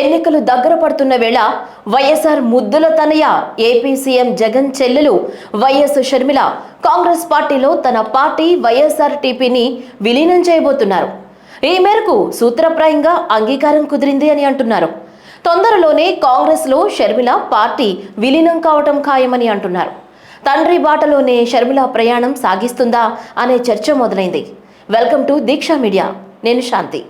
ఎన్నికలు దగ్గర పడుతున్న వేళ వైఎస్ఆర్ ముద్దుల తనయ ఏపీ సీఎం జగన్ చెల్లెలు వైఎస్ షర్మిల కాంగ్రెస్ పార్టీలో తన పార్టీ వైఎస్ఆర్ టీపీని విలీనం చేయబోతున్నారు. ఈ మేరకు సూత్రప్రాయంగా అంగీకారం కుదిరింది అని అంటున్నారు. తొందరలోనే కాంగ్రెస్లో షర్మిల పార్టీ విలీనం కావటం ఖాయమని అంటున్నారు. తండ్రి బాటలోనే షర్మిల ప్రయాణం సాగిస్తుందా అనే చర్చ మొదలైంది. Welcome to Deeksha media. నేను శాంతి.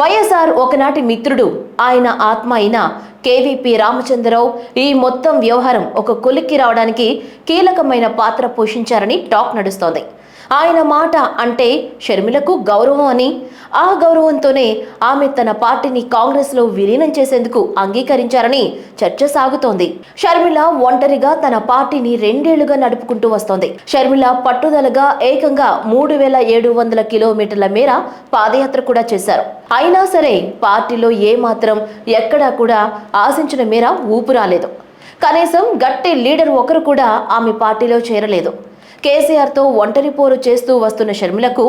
వైఎస్ఆర్ ఒకనాటి మిత్రుడు. ఆయన ఆత్మ అయిన కేవీపీ రామచంద్రరావు ఈ మొత్తం వ్యవహారం ఒక కొలిక్కి రావడానికి కీలకమైన పాత్ర పోషించారని టాక్ నడుస్తోంది. ఆయన మాట అంటే షర్మిలకు గౌరవం అని. ఆ గౌరవంతోనే ఆమె తన పార్టీని కాంగ్రెస్లో విలీనం చేసేందుకు అంగీకరించారని చర్చ సాగుతోంది. షర్మిల ఒంటరిగా తన పార్టీని రెండేళ్ళుగా నడుపుకుంటూ వస్తోంది. షర్మిల పట్టుదలగా ఏకంగా మూడు వేల ఏడు వందల కిలోమీటర్ల మేర పాదయాత్ర కూడా చేశారు. అయినా సరే పార్టీలో ఏమాత్రం ఎక్కడా కూడా ఆశించిన మేర ఊపు రాలేదు. కనీసం గట్టి లీడర్ ఒకరు కూడా ఆమె పార్టీలో చేరలేదు. కేసీఆర్తో ఒంటరి పోరు చేస్తూ వస్తున్న షర్మిలకు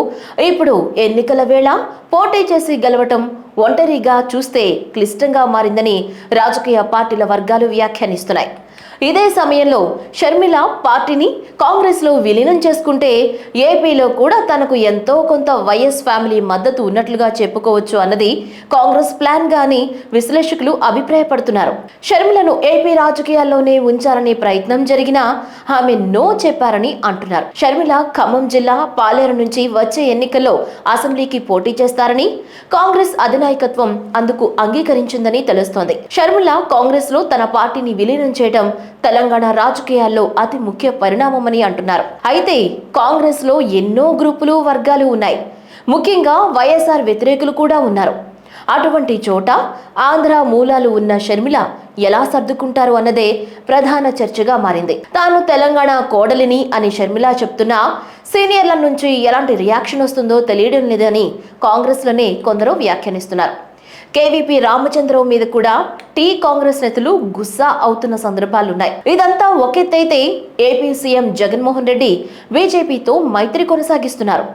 ఇప్పుడు ఎన్నికల వేళ పోటీ చేసి గెలవటం ఒంటరిగా చూస్తే క్లిష్టంగా మారిందని రాజకీయ పార్టీల వర్గాలు వ్యాఖ్యానిస్తున్నాయి. ఇదే సమయంలో షర్మిల పార్టీని కాంగ్రెస్లో విలీనం చేసుకుంటే ఏపీలో కూడా తనకు ఎంతో కొంత వైఎస్ ఫ్యామిలీ మద్దతు ఉన్నట్లుగా చెప్పుకోవచ్చు అన్నది కాంగ్రెస్ ప్లాన్ గాని విశ్లేషకులు అభిప్రాయపడుతున్నారు. షర్మిలను ఏపీ రాజకీయాల్లోనే ఉంచాలనే ప్రయత్నం జరిగినా ఆమె నో చెప్పారని అంటున్నారు. షర్మిల ఖమ్మం జిల్లా పాలేరు నుంచి వచ్చే ఎన్నికల్లో అసెంబ్లీకి పోటీ చేస్తారని కాంగ్రెస్ అధినాయకత్వం అందుకు అంగీకరించిందని తెలుస్తోంది. షర్మిల కాంగ్రెస్లో తన పార్టీని విలీనం చేయడం తెలంగాణ రాజకీయాల్లో అతి ముఖ్య పరిణామమని అంటున్నారు. అయితే కాంగ్రెస్లో ఎన్నో గ్రూపులు వర్గాలు ఉన్నాయి. ముఖ్యంగా వైఎస్ఆర్ వ్యతిరేకులు కూడా ఉన్నారు. అటువంటి చోట ఆంధ్ర మూలాలు ఉన్న షర్మిల ఎలా సర్దుకుంటారు అన్నదే ప్రధాన చర్చగా మారింది. తాను తెలంగాణ కోడలిని అని షర్మిల చెప్తున్నా సీనియర్ల నుంచి ఎలాంటి రియాక్షన్ వస్తుందో తెలియడం లేదని కాంగ్రెస్లోనే కొందరు వ్యాఖ్యానిస్తున్నారు. కేవీపీ రామచంద్రరావు మీద కూడా టీ కాంగ్రెస్ నేతలు గుస్సా అవుతున్న సందర్భాలున్నాయి. ఇదంతా ఒకెత్తైతే ఏపీ సీఎం జగన్మోహన్ రెడ్డి బీజేపీతో మైత్రి కొనసాగిస్తున్నారు.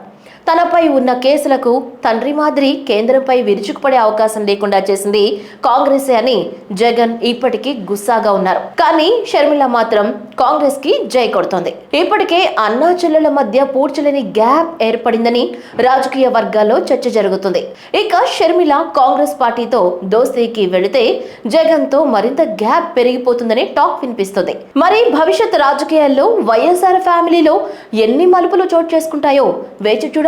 తనపై ఉన్న కేసులకు తండ్రి మాదిరి కేంద్రంపై విరుచుకుపడే అవకాశం లేకుండా చేసింది కాంగ్రెసే అని జగన్ ఇప్పటికీ గుస్సాగా ఉన్నారు. కానీ షర్మిల మాత్రం కాంగ్రెస్కి జై కొడుతోంది. ఇప్పటికే అన్నా చెల్లెల మధ్య పూడ్చలేని గ్యాప్ ఏర్పడిందని రాజకీయ వర్గాల్లో చర్చ జరుగుతుంది. ఇక షర్మిల కాంగ్రెస్ పార్టీతో దోస్తీకి వెళితే జగన్తో మరింత గ్యాప్ పెరిగిపోతుందని టాక్ వినిపిస్తుంది. మరి భవిష్యత్ రాజకీయాల్లో వైఎస్ఆర్ ఫ్యామిలీలో ఎన్ని మలుపులు చోటు చేసుకుంటాయో వేచి చూడ